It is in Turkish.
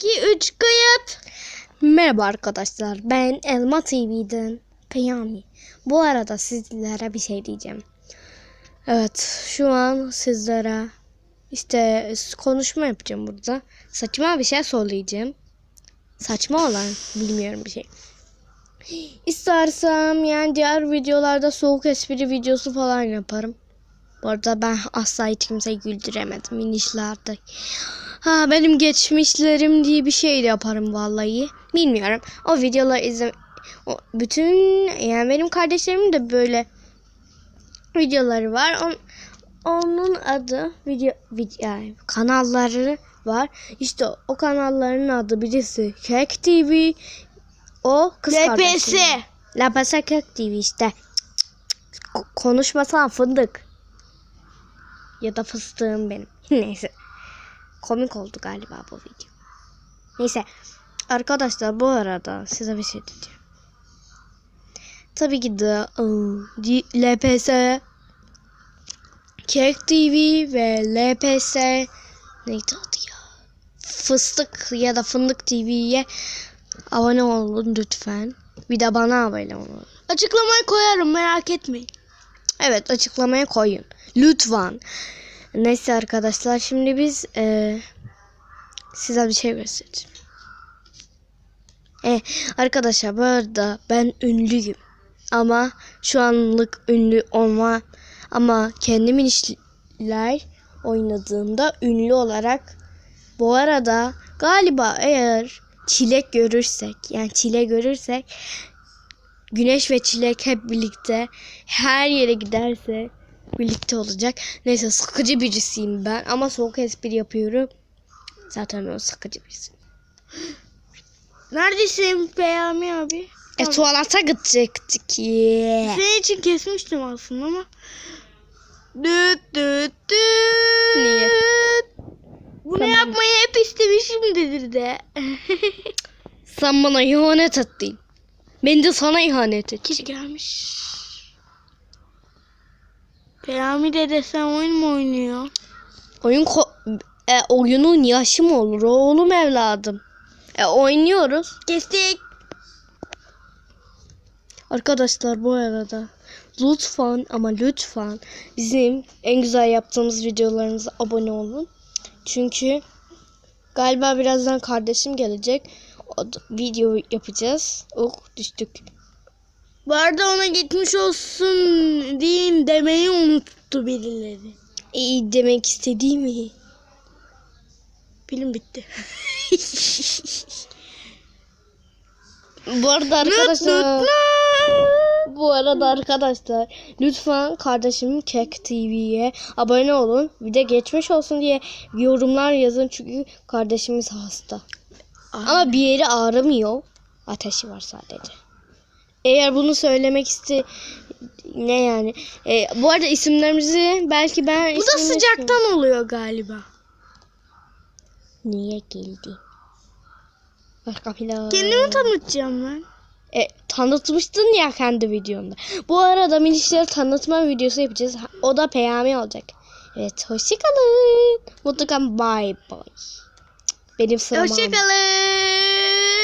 2, 3 kayıt. Merhaba arkadaşlar ben Elma TV'den Peyami. Bu arada sizlere bir şey diyeceğim. Evet şu an sizlere işte konuşma yapacağım burada. Saçma bir şey söyleyeceğim. Saçma olan bilmiyorum bir şey. İstersem yani diğer videolarda soğuk espri videosu falan yaparım. Bu arada ben asla hiç kimseyi güldüremedim minişlerde. Ha benim geçmişlerim diye bir şey de yaparım vallahi. Bilmiyorum. O videoları izle o bütün yani benim kardeşlerimin de böyle videoları var. On, onun adı video, video yani kanalları var. İşte o kanalların adı birisi Kek TV. O kız LPS. kardeşim. LPS Kek TV işte. Ko- Konuşmasana fındık. Ya da fıstığım benim. Neyse. Komik oldu galiba bu video. Neyse. Arkadaşlar bu arada size bir şey diyeceğim. Tabii ki de ıı, LPS Kek TV ve LPS neydi adı ya? Fıstık ya da Fındık TV'ye abone olun lütfen. Bir de bana abone olun. Açıklamayı koyarım merak etmeyin. Evet açıklamaya koyun. Lütfen. Neyse arkadaşlar şimdi biz eee size bir şey göstereceğim. E, arkadaşlar bu arada ben ünlüyüm. Ama şu anlık ünlü olma ama kendimin işler oynadığımda ünlü olarak bu arada galiba eğer çilek görürsek yani çile görürsek Güneş ve Çilek hep birlikte her yere giderse birlikte olacak. Neyse sıkıcı birisiyim ben ama soğuk espri yapıyorum. Zaten ben sıkıcı birisiyim. Neredesin Peyami abi? E tuvalete gidecektik. Yeah. Senin için kesmiştim aslında ama. Düt düt düt. Niye? Bunu Tamam. yapmayı hep istemişimdir de. Sen bana ihanet ettin. Ben de sana ihanet ettim. Kişi gelmiş. Peyami dede sen oyun mu oynuyor? Oyun ko- e, oyunun yaşı mı olur oğlum evladım? E oynuyoruz. Kestik. Arkadaşlar bu arada lütfen ama lütfen bizim en güzel yaptığımız videolarımıza abone olun. Çünkü galiba birazdan kardeşim gelecek. Video yapacağız. Oh düştük. Bu arada ona gitmiş olsun deyin demeyi unuttu birileri. İyi demek istediğimi. Film bitti. Bu arada arkadaşlar bu arada arkadaşlar lütfen kardeşim Kek TV'ye abone olun. Bir de geçmiş olsun diye yorumlar yazın çünkü kardeşimiz hasta. Ama bir yeri ağrımıyor. Ateşi var sadece. Eğer bunu söylemek iste ne yani? E, bu arada isimlerimizi belki ben Bu da sıcaktan oluyor galiba. niye geldi? Başka plan. Kendimi tanıtacağım ben. E, tanıtmıştın ya kendi videonda. Bu arada minişleri tanıtma videosu yapacağız. O da peyami olacak. Evet hoşçakalın. Mutlu kalın. Bye bye. Benim sıram aldı. Hoşçakalın.